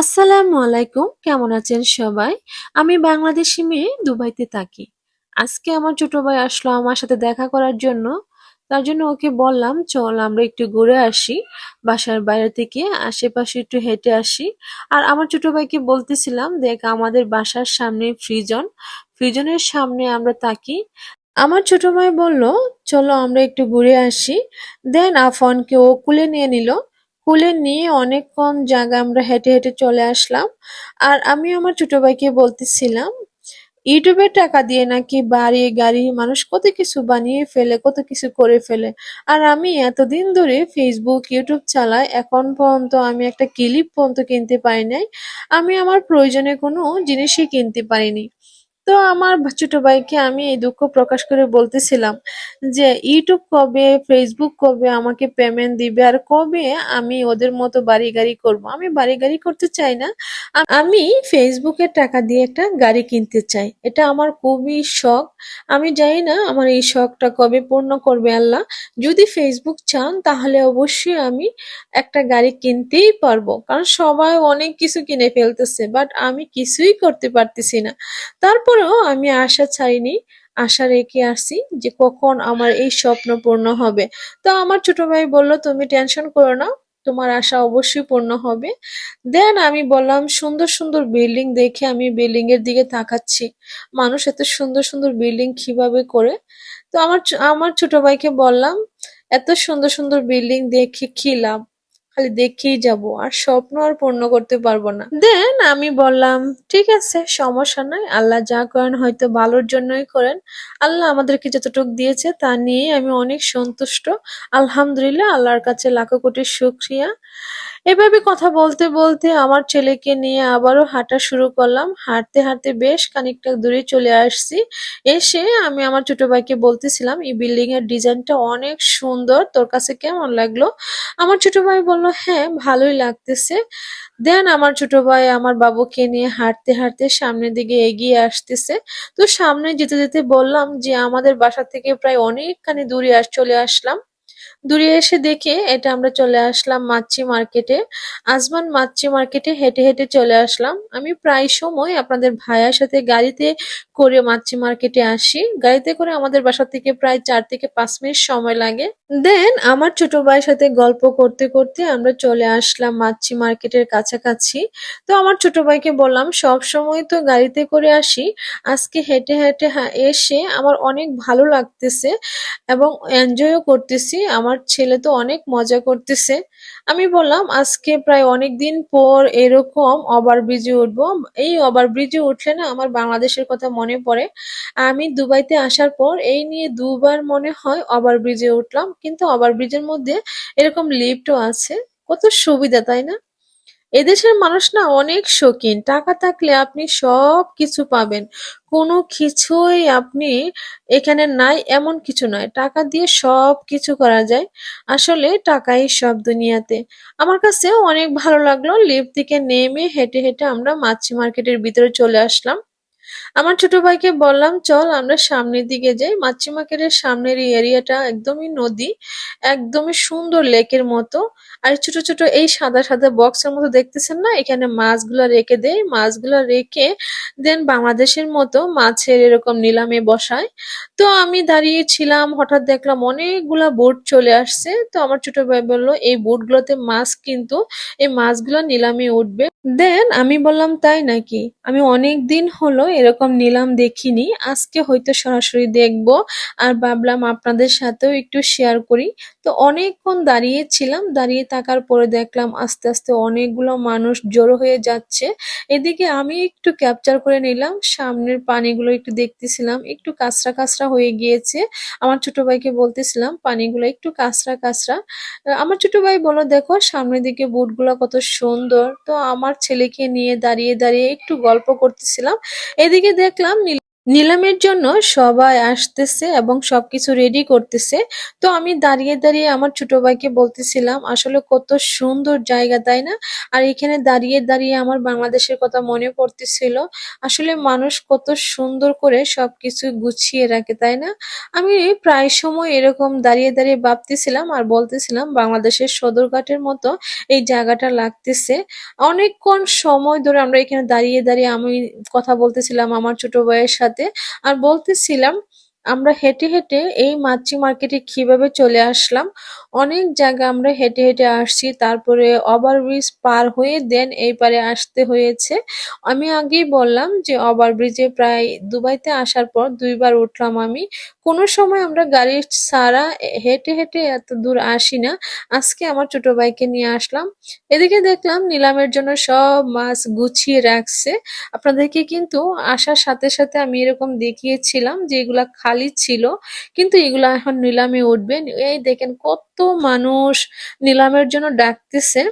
আসসালামু আলাইকুম, কেমন আছেন সবাই? আমি বাংলাদেশি মেয়ে দুবাইতে থাকি। আজকে আমার ছোট ভাই আসলো আমার সাথে দেখা করার জন্য। তার জন্য ওকে বললাম, চল আমরা একটু ঘুরে আসি, বাসার বাইরে থেকে আশেপাশে একটু হেঁটে আসি। আর আমার ছোট ভাইকে বলতেছিলাম, দেখ, আমাদের বাসার সামনে ফ্রিজন, ফ্রিজনের সামনে আমরা থাকি। আমার ছোট ভাই বলল, চলো আমরা একটু ঘুরে আসি। দেন আফনকে ও কুলে নিয়ে নিল। কুলে নিয়ে অনেকক্ষণ জায়গা আমরা হেঁটে হেঁটে চলে আসলাম। আর আমি আমার ছোট ভাইকে বলতেছিলাম ইউটিউবের টাকা দিয়ে নাকি বাড়ি, গাড়ি, মানুষ কত কিছু বানিয়ে ফেলে, কত কিছু করে ফেলে। আর আমি এতদিন ধরে ফেসবুক ইউটিউব চালাই, এখন পর্যন্ত আমি একটা ক্লিপ পর্যন্ত কিনতে পারি নাই। আমি আমার প্রয়োজনে কোনো জিনিসই কিনতে পারিনি। তো আমার ছোট ভাইকে আমি এই দুঃখ প্রকাশ করে বলতেছিলাম যে, ইউটিউব কবে ফেসবুক কবে আমাকে পেমেন্ট দিবে আর কবে আমি ওদের মতো বাড়ি গাড়ি করব? আমি বাড়ি গাড়ি করতে চাই না। আমি ফেসবুকের টাকা দিয়ে একটা গাড়ি কিনতে চাই। এটা আমার খুবই শখ। আমি জানি না আমার এই শখটা কবে পূর্ণ করবে আল্লাহ। যদি ফেসবুক চান তাহলে অবশ্যই আমি একটা গাড়ি কিনতেই পারব। কারণ সবাই অনেক কিছু কিনে ফেলতেছে বাট আমি কিছুই করতে পারতেছি না। তারপরেও আমি আশা ছাড়িনি, আশা রেখে আসছি যে কখন আমার এই স্বপ্ন পূর্ণ হবে। তো আমার ছোট ভাই বলল, তুমি টেনশন করো না, তোমার আশা অবশ্যই পূর্ণ হবে। দেন আমি বললাম, সুন্দর সুন্দর বিল্ডিং দেখে আমি বিল্ডিং এর দিকে তাকাচ্ছি। মানুষ এত সুন্দর সুন্দর বিল্ডিং কীভাবে করে? তো আমার আমার ছোট ভাইকে বললাম, এত সুন্দর সুন্দর বিল্ডিং দেখে কি লাভ? খালি দেখেই যাব, আর স্বপ্ন আর পূর্ণ করতে পারব না। দেন আমি বললাম, ঠিক আছে, সমস্যা নাই, আল্লাহ যা করেন হয়তো ভালোর জন্যই করেন। আল্লাহ আমাদেরকে যতটুকু দিয়েছে তা নিয়ে আমি অনেক সন্তুষ্ট। আলহামদুলিল্লাহ, আল্লাহর কাছে লাখো কোটি শুক্রিয়া। এভাবে কথা বলতে বলতে আমার ছেলেকে নিয়ে আবারও হাঁটা শুরু করলাম। হাঁটতে হাঁটতে বেশ খানিকটা দূরে চলে আসছি। এসে আমি আমার ছোট ভাইকে বলতেছিলাম, এই বিল্ডিং এর ডিজাইনটা অনেক সুন্দর, তোর কাছে কেমন লাগল? আমার ছোট ভাই বলল হ্যাঁ ভালোই লাগতেছে। দেন আমার ছোট ভাই আমার বাবুকে নিয়ে হাঁটতে হাঁটতে সামনের দিকে এগিয়ে আসতেছে। তো সামনে যেতে যেতে বললাম যে, আমাদের বাসা থেকে প্রায় অনেকখানি দূরে চলে আসলাম। দূরে এসে দেখে এটা আমরা চলে আসলাম মাচ্ছি মার্কেটে। আজমান মাচ্ছি মার্কেটে হেঁটে হেঁটে চলে আসলাম। আমি প্রায় সময় আপনাদের ভাইয়ার সাথে গাড়িতে করে মাচ্ছি মার্কেটে আসি। গাড়িতে করে আমাদের বাসা থেকে প্রায় চার থেকে পাঁচ মিনিট সময় লাগে। দেন আমার ছোট ভাইয়ের সাথে গল্প করতে করতে আমরা চলে আসলাম মাচ্ছি মার্কেটের কাছাকাছি। তো আমার ছোট ভাইকে বললাম, সব সময় তো গাড়িতে করে আসি। আজকে হেঁটে হেঁটে এসে আমার অনেক ভালো লাগতেছে এবং এনজয়ও করতেছি। আমার ছেলে তো অনেক মজা করতেছে। আমি বললাম, আজকে প্রায় অনেক দিন পর এরকম ওভার ব্রিজে উঠবো। এই ওভার ব্রিজে উঠলে না আমার বাংলাদেশের কথা মনে পড়ে। আমি দুবাইতে আসার পর এই নিয়ে দুবার মনে হয় ওভার ব্রিজে উঠলাম, কিন্তু ওভার ব্রিজের মধ্যে এরকম লিফটও আছে। কত সুবিধা, তাই না? এদেশের মানুষ না অনেক শৌখিন। টাকা থাকলে আপনি সব কিছু পাবেন। কোনো কিছুই আপনি এখানে নাই, এমন কিছু নয়। টাকা দিয়ে সব কিছু করা যায়। আসলে টাকাই সব দুনিয়াতে। আমার কাছে অনেক ভালো লাগল লিফট থেকে নেমে হেঁটে হেঁটে আমরা মাছি মার্কেটের ভিতরে চলে আসলাম। আমার ছোট ভাইকে বললাম, চল আমরা সামনের দিকে যাই। মাছি মার্কেটের সামনের এরিয়াটা একদমই নদী, একদমই সুন্দর লেকের মতো। আর ছোট ছোট এই সাদা সাদা বক্সের মতো দেখতেছেন না? এখানে মাছগুলা রেখে দেয় মাছগুলা রেখে দেন বাংলাদেশের মতো মাছের এরকম নিলামে বসায় তো আমি দাঁড়িয়ে ছিলাম হঠাৎ দেখলাম অনেকগুলা বোট চলে আসছে। তো আমার ছোট ভাই বলল, এই বোটগুলোতে মাছ কিন্তু, এই মাছগুলো নিলামে উঠবে। দেন আমি বললাম, তাই নাকি? আমি অনেক দিন হলো এরকম নিলাম দেখিনি। আজকে হয়তো সরাসরি দেখব। আর ভাবলাম আপনাদের সাথেও একটু শেয়ার করি। তো অনেকক্ষণ দাঁড়িয়ে ছিলাম দাঁড়িয়ে থাকার পরে দেখলাম আস্তে আস্তে অনেকগুলো মানুষ জড়ো হয়ে যাচ্ছে। এদিকে আমি একটু ক্যাপচার করে নিলাম, সামনের পানিগুলো একটু দেখতেছিলাম, একটু কাঁচরা কাঁচরা হয়ে গিয়েছে। আমার ছোট ভাইকে বলতেছিলাম, পানিগুলো একটু কাঁচরা কাঁচরা। আমার ছোট ভাই বলো দেখো, সামনের দিকে বুটগুলো কত সুন্দর। তো আমার ছেলেকে নিয়ে দাঁড়িয়ে দাঁড়িয়ে একটু গল্প করতেছিলাম। এদিকে দেখলাম নিলামের জন্য সবাই আসতেছে এবং সবকিছু রেডি করতেছে। তো আমি দাঁড়িয়ে দাঁড়িয়ে আমার ছোট ভাইকে বলতেছিলাম, আসলে কত সুন্দর জায়গা, তাই না? আর এখানে দাঁড়িয়ে দাঁড়িয়ে আমার বাংলাদেশের কথা মনে পড়তেছিল। আসলে মানুষ কত সুন্দর করে সবকিছু গুছিয়ে রাখে, তাই না? আমি প্রায় সময় এরকম দাঁড়িয়ে দাঁড়িয়ে ভাবতেছিলাম আর বলতেছিলাম, বাংলাদেশের সদরঘাটের মতো এই জায়গাটা লাগতেছে। অনেকক্ষণ সময় ধরে আমরা এখানে দাঁড়িয়ে দাঁড়িয়ে আমি কথা বলতেছিলাম আমার ছোট ভাইয়ের সাথে। আর বলতেছিলাম, আমরা হেঁটে হেঁটে এই মাছি মার্কেটে কীভাবে চলে আসলাম? অনেক জায়গা আমরা হেঁটে হেঁটে আসছি, তারপরে ওভারব্রিজ পার হয়ে দেন এই পারে আসতে হয়েছে। আমি আগেই বললাম যে ওভারব্রিজে প্রায় দুবাইতে আসার পর দুইবার উঠলাম আমি। কোনো সময় আমরা গাড়ি ছাড়া হেঁটে হেঁটে এত দূর আসি না। আজকে আমার ছোট ভাইকে নিয়ে আসলাম। এদিকে দেখলাম নিলামের জন্য সব মাছ গুছিয়ে রাখছে। আপনাদেরকে কিন্তু আসার সাথে সাথে আমি এরকম দেখিয়েছিলাম যে এগুলা খালি ছিল, কিন্তু এগুলা এখন নিলামে উঠবে। এই দেখেন কত মানুষ নিলামের জন্য ডাকতেছে।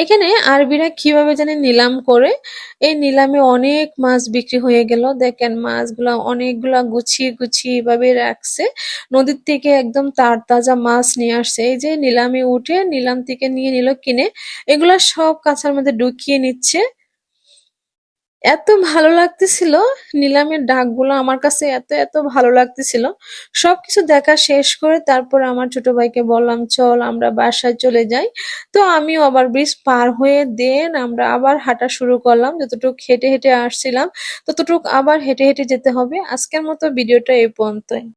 এখানে আরবিরা কীভাবে জানি নিলাম করে, এই নিলামে অনেক মাছ বিক্রি হয়ে গেল। দেখেন মাছগুলা অনেকগুলা গুছিয়ে গুছিয়ে এভাবে রাখছে। নদীর থেকে একদম তার তাজা মাছ নিয়ে আসছে। এই যে নিলামে উঠে নিলাম থেকে নিয়ে নিল কিনে, এগুলা সব কাঁচার মধ্যে ঢুকিয়ে নিচ্ছে। এত ভালো লাগতেছিল। নিলামের ডাকগুলো আমার কাছে এত এত ভালো লাগতেছিল। সবকিছু দেখা শেষ করে তারপর আমার ছোট ভাইকে বললাম, চল আমরা বাসায় চলে যাই। তো আমি ওভার ব্রিজ পার হয়ে দেন আমরা আবার হাঁটা শুরু করলাম। যতটুক হেঁটে হেঁটে আসছিলাম, ততটুক আবার হেঁটে হেঁটে যেতে হবে। আজকের মতো ভিডিওটা এই পর্যন্তই।